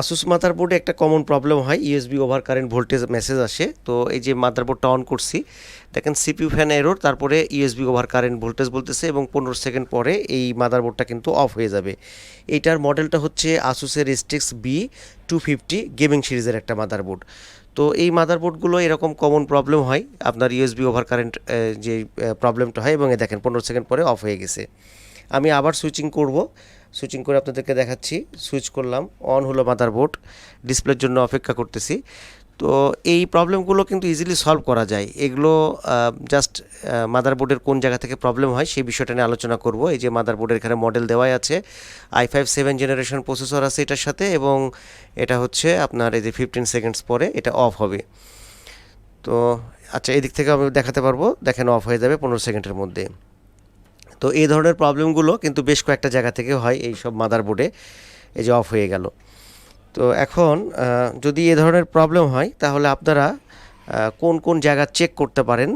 Asus মাদারবোর্ডে একটা common problem হয় USB over current voltage message আসে। তো এই যে মাদারবোর্ডটা অন করছি, দেখেন সিপিউ ফ্যান এরর তারপরে ইউএসবি ওভার কারেন্ট ভোল্টেজ বলতেছে এবং পনেরো সেকেন্ড পরে এই মাদারবোর্ডটা কিন্তু অফ হয়ে যাবে। এইটার মডেলটা হচ্ছে আসুসের Strix B two fifty gaming সিরিজের একটা মাদারবোর্ড তো এই মাদারবোর্ডগুলো এরকম কমন প্রবলেম হয়, আপনার ইউএসবি ওভার কারেন্ট যে প্রবলেমটা হয় এবং দেখেন পনেরো সেকেন্ড পরে অফ হয়ে গেছে। আমি আবার সুইচিং করব। সুইচিং করে আপনাদেরকে দেখাচ্ছি। সুইচ করলাম অন হলো মাদারবোর্ড ডিসপ্লের জন্য অপেক্ষা করতেছি। তো এই প্রবলেমগুলো কিন্তু ইজিলি সলভ করা যায়। এগুলো জাস্ট মাদারবোর্ডের কোন জায়গা থেকে প্রবলেম হয় সেই বিষয়টা নিয়ে আলোচনা করব। এই যে মাদারবোর্ডের এখানে মডেল দেওয়াই আছে I five seven generation processor আছে এটার সাথে এবং এটা হচ্ছে আপনার এই যে ফিফটিন সেকেন্ডস পরে এটা অফ হবে। তো আচ্ছা এদিক থেকে আমি দেখাতে পারব, দেখেন অফ হয়ে যাবে পনেরো সেকেন্ডের মধ্যে। তো এই ধরনের প্রবলেমগুলো কিন্তু বেশ কয়েকটা জায়গা থেকে হয় এই সব মাদারবোর্ডে। এই যে অফ হয়ে গেল। তো এখন যদি এ ধরনের প্রবলেম হয়, তাহলে আপনারা কোন কোন জায়গা চেক করতে পারেন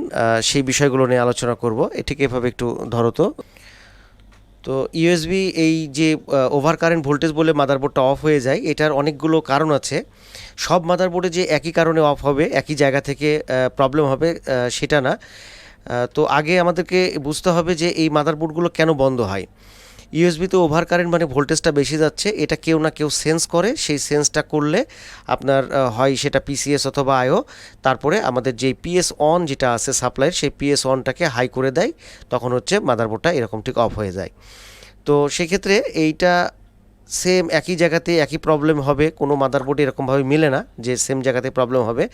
সেই বিষয়গুলো নিয়ে আলোচনা করব। এটিকে এভাবে একটু ধরো তো। তো ইউএসবি এই যে ওভার কারেন্ট ভোল্টেজ বলে মাদারবোর্ডটা অফ হয়ে যায়, এটার অনেকগুলো কারণ আছে। সব মাদারবোর্ডে যে একই কারণে অফ হবে, একই জায়গা থেকে প্রবলেম হবে সেটা না। তো আগে আমাদেরকে বুঝতে হবে যে এই মাদারবোর্ডগুলো কেন বন্ধ হয়। ইউএসবিতে ওভার কারেন্ট মানে ভোল্টেজটা বেশি যাচ্ছে, এটা কেউ না কেউ সেন্স করে, সেই সেন্সটা করলে আপনার হয় সেটা পিসিএস অথবা আইও তারপরে আমাদের যে পিএস অন যেটা আছে সাপ্লাইয়ের, সেই পিএস অনটাকে হাই করে দেয়, তখন হচ্ছে মাদারবোর্ডটা এরকম ঠিক অফ হয়ে যায়। তো সেক্ষেত্রে এইটা সেম একই জায়গাতে একই প্রবলেম হবে, কোনো মাদারবোর্ডে এরকমভাবে মিলে না যে সেম জায়গাতে প্রবলেম হবে।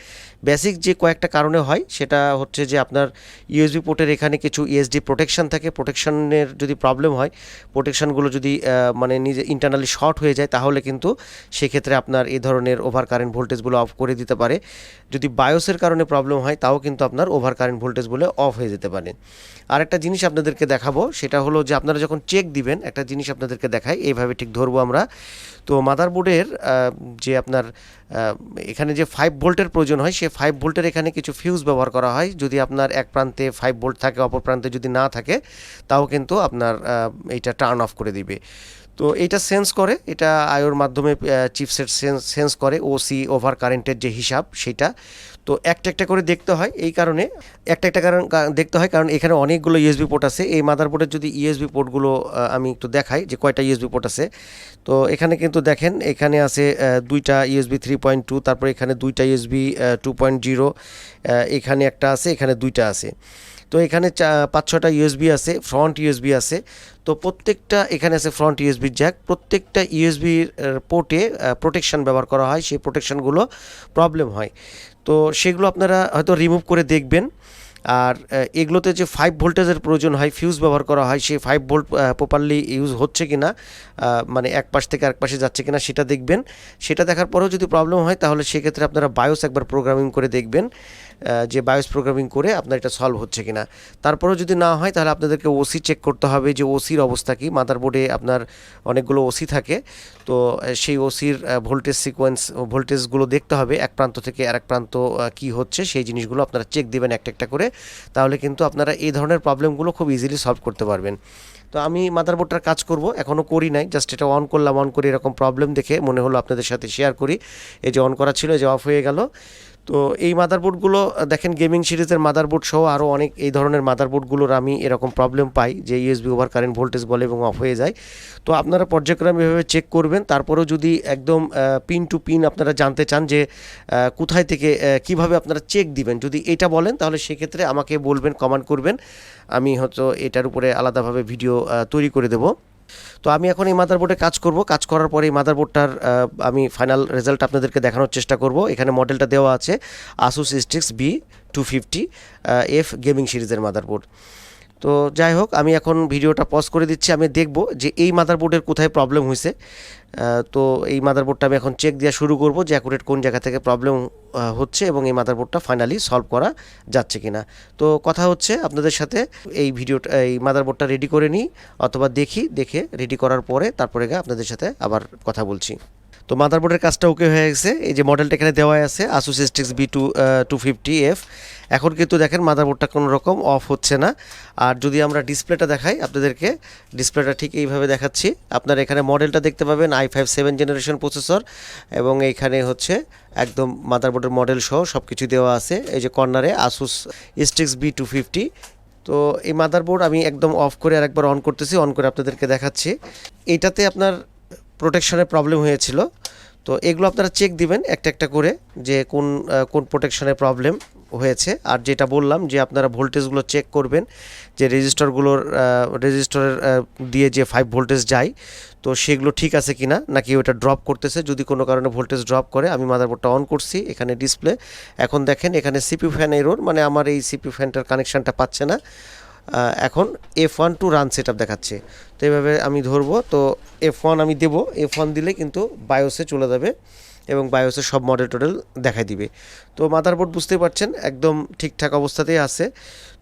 বেসিক যে কয়েকটা কারণে হয়, সেটা হচ্ছে যে আপনার ইউএসবি পোর্টের এখানে কিছু ইএসডি প্রোটেকশন থাকে। প্রোটেকশনের যদি প্রবলেম হয় প্রোটেকশনগুলো যদি মানে নিজে ইন্টারনালি শর্ট হয়ে যায়, তাহলে কিন্তু সেক্ষেত্রে আপনার এই ধরনের ওভার কারেন্ট ভোল্টেজগুলো অফ করে দিতে পারে। যদি বায়োসের কারণে প্রবলেম হয়, তাও কিন্তু আপনার ওভার কারেন্ট ভোল্টেজ বলে অফ হয়ে যেতে পারে। আরেকটা জিনিস আপনাদেরকে দেখাবো, সেটা হলো যে আপনারা যখন চেক দিবেন, একটা জিনিস আপনাদেরকে দেখাই, এইভাবে ঠিক ধরবো আমরা। তো মাদারবোর্ডের যে আপনার এখানে যে ফাইভ ভোল্টের প্রয়োজন হয় সেই ফাইভ ভোল্টের এখানে কিছু ফিউজ ব্যবহার করা হয়। যদি আপনার এক প্রান্তে ফাইভ ভোল্ট থাকে, অপর প্রান্তে যদি না থাকে, তাও কিন্তু আপনার এইটা টার্ন অফ করে দিবে। তো এটা সেন্স করে, এটা আয়োর মাধ্যমে চিপসেট সেন্স সেন্স করে ওসি ওভার কারেন্টের যে হিসাব, সেটা তো একটা একটা করে দেখতে হয় এই কারণে, একটা একটা কারণ দেখতে হয় কারণ এখানে অনেকগুলো ইউএসবি পোর্ট আছে। এই মাদারবোর্ডের যদি ইউএসবি পোর্টগুলো আমি একটু দেখাই যে কয়টা ইউএসবি পোর্ট আছে। তো এখানে কিন্তু দেখেন, এখানে আছে দুইটা ইউএসবি থ্রি পয়েন্ট টু তারপর এখানে দুইটা ইউএসবি টু পয়েন্ট জিরো এখানে একটা আছে, এখানে দুইটা আছে। তো এখানে চা- পাঁচ ছটা ইউএসবি আছে ফ্রন্ট ইউএসবি আছে। তো প্রত্যেকটা, এখানে আছে ফ্রন্ট ইউএসবি জ্যাক প্রত্যেকটা ইউএসবির পোর্টে প্রোটেকশন ব্যবহার করা হয়, সেই প্রোটেকশনগুলো প্রবলেম হয়। তো সেগুলো আপনারা হয়তো রিমুভ করে দেখবেন। আর এগুলোতে যে ফাইভ ভোল্টেজের প্রয়োজন হয় ফিউজ ব্যবহার করা হয়, সেই ফাইভ ভোল্ট প্রপারলি ইউজ হচ্ছে কি না মানে এক পাশ থেকে আরেক পাশে যাচ্ছে কি না সেটা দেখবেন। সেটা দেখার পরেও যদি প্রবলেম হয়, তাহলে সেক্ষেত্রে আপনারা বায়োস একবার প্রোগ্রামিং করে দেখবেন। যে বায়োস প্রোগ্রামিং করে আপনার এটা সলভ হচ্ছে কিনা। তারপরেও যদি না হয়, তাহলে আপনাদেরকে ওসি চেক করতে হবে যে ওসির অবস্থা কি। মাদারবোর্ডে আপনার অনেকগুলো ওসি থাকে। তো সেই ওসির ভোল্টেজ সিকোয়েন্স ভোল্টেজগুলো দেখতে হবে, এক প্রান্ত থেকে আরেক প্রান্ত কি হচ্ছে, সেই জিনিসগুলো আপনারা চেক দিবেন একটা একটা করে। তাহলে কিন্তু আপনারা এই ধরনের প্রবলেমগুলো খুব ইজিলি সলভ করতে পারবেন। তো আমি মাদারবোর্ডটার কাজ করব এখনও করি নাই জাস্ট এটা অন করলাম অন করে এরকম প্রবলেম দেখে মনে হলো আপনাদের সাথে শেয়ার করি। এই যে অন করা ছিল যে অফ হয়ে গেল। তো এই মাদারবোর্ডগুলো দেখেন গেমিং সিরিজের মাদারবোর্ড সহ আরও অনেক এই ধরনের মাদারবোর্ডগুলোর আমি এরকম প্রবলেম পাই যে ইউএসবি ওভার কারেন্ট ভোল্টেজ বলে এবং অফ হয়ে যায়। তো আপনারা পর্যায়ক্রমে এভাবে চেক করবেন। তারপরেও যদি একদম পিন টু পিন আপনারা জানতে চান যে কোথায় থেকে কীভাবে আপনারা চেক দিবেন। যদি এটা বলেন, তাহলে সেক্ষেত্রে আমাকে বলবেন কমেন্ট করবেন। আমি হয়তো এটার উপরে আলাদাভাবে ভিডিও তৈরি করে দেবো। তো আমি এখন এই মাদারবোর্ডে কাজ করব। কাজ করার পরে এই মাদারবোর্ডটার আমি ফাইনাল রেজাল্ট আপনাদেরকে দেখানোর চেষ্টা করব। এখানে মডেলটা দেওয়া আছে Asus Strix B two fifty F gaming সিরিজের মাদারবোর্ড তো যাই হোক, আমি এখন ভিডিওটা পজ করে দিচ্ছি, আমি দেখব যে এই মাদারবোর্ডের কোথায় প্রবলেম হয়েছে তো এই মাদারবোর্ডটা আমি এখন চেক দেওয়া শুরু করব যে অ্যাকুরেট কোন জায়গা থেকে প্রবলেম হচ্ছে এবং এই মাদারবোর্ডটা ফাইনালি সলভ করা যাচ্ছে কিনা। তো কথা হচ্ছে আপনাদের সাথে এই ভিডিওটা এই মাদারবোর্ডটা রেডি করে নিই, অথবা দেখি, দেখে রেডি করার পরে তারপরে আপনাদের সাথে আবার কথা বলছি। তো মাদারবোর্ডের কাজটা ওকে হয়ে গেছে। এই যে মডেলটা এখানে দেওয়া আছে Asus Strix B two two fifty F এখন কিন্তু দেখেন মাদারবোর্ডটা কোনো রকম অফ হচ্ছে না। আর যদি আমরা ডিসপ্লেটা দেখাই আপনাদেরকে ডিসপ্লেটা ঠিক এইভাবে দেখাচ্ছি। আপনারা এখানে মডেলটা দেখতে পাবেন I five seven generation processor এবং এইখানে হচ্ছে একদম মাদারবোর্ডের মডেল সহ সব কিছু দেওয়া আছে। এই যে কর্নারে Asus Strix B two fifty তো এই মাদারবোর্ড আমি একদম অফ করে আরেকবার অন করতেছি অন করে আপনাদেরকে দেখাচ্ছি। এটাতে আপনার প্রোটেকশনের প্রবলেম হয়েছিল। তো এগুলো আপনারা চেক দিবেন একটা একটা করে যে কোন কোন প্রোটেকশনের প্রবলেম হয়েছে। আর যেটা বললাম যে আপনারা ভোল্টেজগুলো চেক করবেন, যে রেজিস্টারগুলোর রেজিস্টারের দিয়ে যে ফাইভ ভোল্টেজ যায়, তো সেগুলো ঠিক আছে কি না নাকি ওটা ড্রপ করতেছে। যদি কোনো কারণে ভোল্টেজ ড্রপ করে, আমি মাদারবোর্ডটা অন করছি, এখানে ডিসপ্লে এখন দেখেন, এখানে সিপিউ ফ্যান এরোর মানে আমার এই সিপি ফ্যানটার কানেকশানটা পাচ্ছে না। এখন F one to run set দেখাচ্ছে। তো এইভাবে আমি ধরবো, তো এফ ওয়ান আমি দেবো। এফ ওয়ান দিলে কিন্তু বায়োসে চলে যাবে এবং বায়োসের সব মডেল টডেল দেখাই দিবে। তো মাদারবোর্ড বুঝতেই পারছেন, একদম ঠিকঠাক অবস্থাতেই আছে।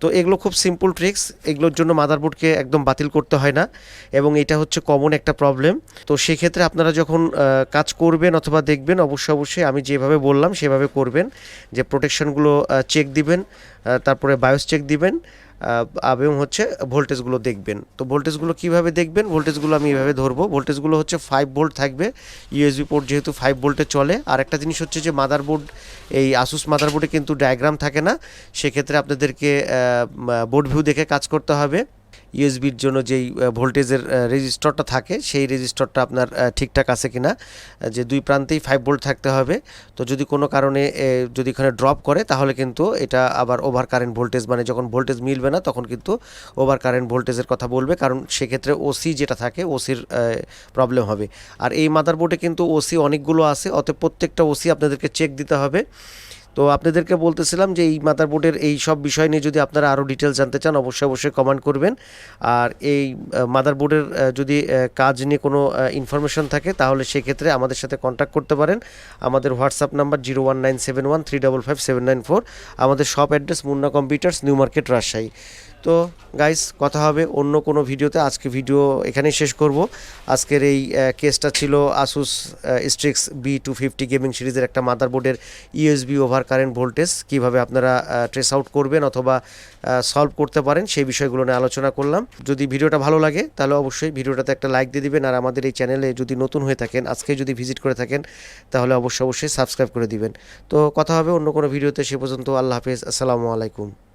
তো এগুলো খুব সিম্পল ট্রিক্স এগুলোর জন্য মাদারবোর্ডকে একদম বাতিল করতে হয় না এবং এটা হচ্ছে কমন একটা প্রবলেম তো সেক্ষেত্রে আপনারা যখন কাজ করবেন অথবা দেখবেন, অবশ্যই অবশ্যই আমি যেভাবে বললাম সেভাবে করবেন। যে প্রোটেকশনগুলো চেক দিবেন তারপরে বায়োস চেক দিবেন এবং হচ্ছে, ভোল্টেজগুলো দেখবেন। তো ভোল্টেজগুলো কীভাবে দেখবেন? ভোল্টেজগুলো আমি এভাবে ধরবো। ভোল্টেজগুলো হচ্ছে ফাইভ ভোল্ট থাকবে ইউএসবি পোর্ট যেহেতু ফাইভ ভোল্টে চলে। আর একটা জিনিস হচ্ছে যে মাদারবোর্ড এই আসুস মাদারবোর্ডে কিন্তু ডায়াগ্রাম থাকে না। সেক্ষেত্রে আপনাদেরকে বোর্ড ভিউ দেখে কাজ করতে হবে। ইউএসবির জন্য যেই ভোল্টেজের রেজিস্টরটা থাকে, সেই রেজিস্টরটা আপনার ঠিকঠাক আছে কিনা, যে দুই প্রান্তেই ফাইভ ভোল্ট থাকতে হবে। তো যদি কোনো কারণে যদি এখানে ড্রপ করে, তাহলে কিন্তু এটা আবার ওভার কারেন্ট ভোল্টেজ মানে যখন ভোল্টেজ মিলবে না, তখন কিন্তু ওভার কারেন্ট ভোল্টেজের কথা বলবে, কারণ সেক্ষেত্রে ওসি যেটা থাকে ওসির প্রবলেম হবে। আর এই মাদারবোর্ডে কিন্তু ওসি অনেকগুলো আছে, অতএব প্রত্যেকটা ওসি আপনাদেরকে চেক দিতে হবে। তো আপনাদেরকে বলতেছিলাম যে এই মাদার বোর্ডের এই সব বিষয় নিয়ে যদি আপনারা আরও ডিটেলস জানতে চান, অবশ্যই অবশ্যই কমেন্ট করবেন। আর এই মাদার বোর্ডের যদি কাজ নিয়ে কোনো ইনফরমেশন থাকে, তাহলে সেক্ষেত্রে আমাদের সাথে কন্ট্যাক্ট করতে পারেন। আমাদের WhatsApp number zero one nine seven one three double five seven nine four আমাদের shop address Munna computers new market Rajshahi তো গাইস কথা হবে অন্য কোনো ভিডিওতে। আজকে ভিডিও এখানেই শেষ করব। আজকের এই কেসটা ছিল Asus Strix B two fifty gaming সিরিজের একটা মাদারবোর্ডের ইউএসবি ওভার কারেন্ট ভোল্টেজ কীভাবে আপনারা ট্রেস আউট করবেন অথবা সলভ করতে পারেন, সেই বিষয়গুলো নিয়ে আলোচনা করলাম। যদি ভিডিওটা ভালো লাগে, তাহলে অবশ্যই ভিডিওটাতে একটা লাইক দিয়ে দিবেন। আর আমাদের এই চ্যানেলে যদি নতুন হয়ে থাকেন, আজকে যদি ভিজিট করে থাকেন, তাহলে অবশ্যই অবশ্যই সাবস্ক্রাইব করে দিবেন। তো কথা হবে অন্য কোনো ভিডিওতে, সে পর্যন্ত আল্লাহ হাফেজ। আসসালামু আলাইকুম।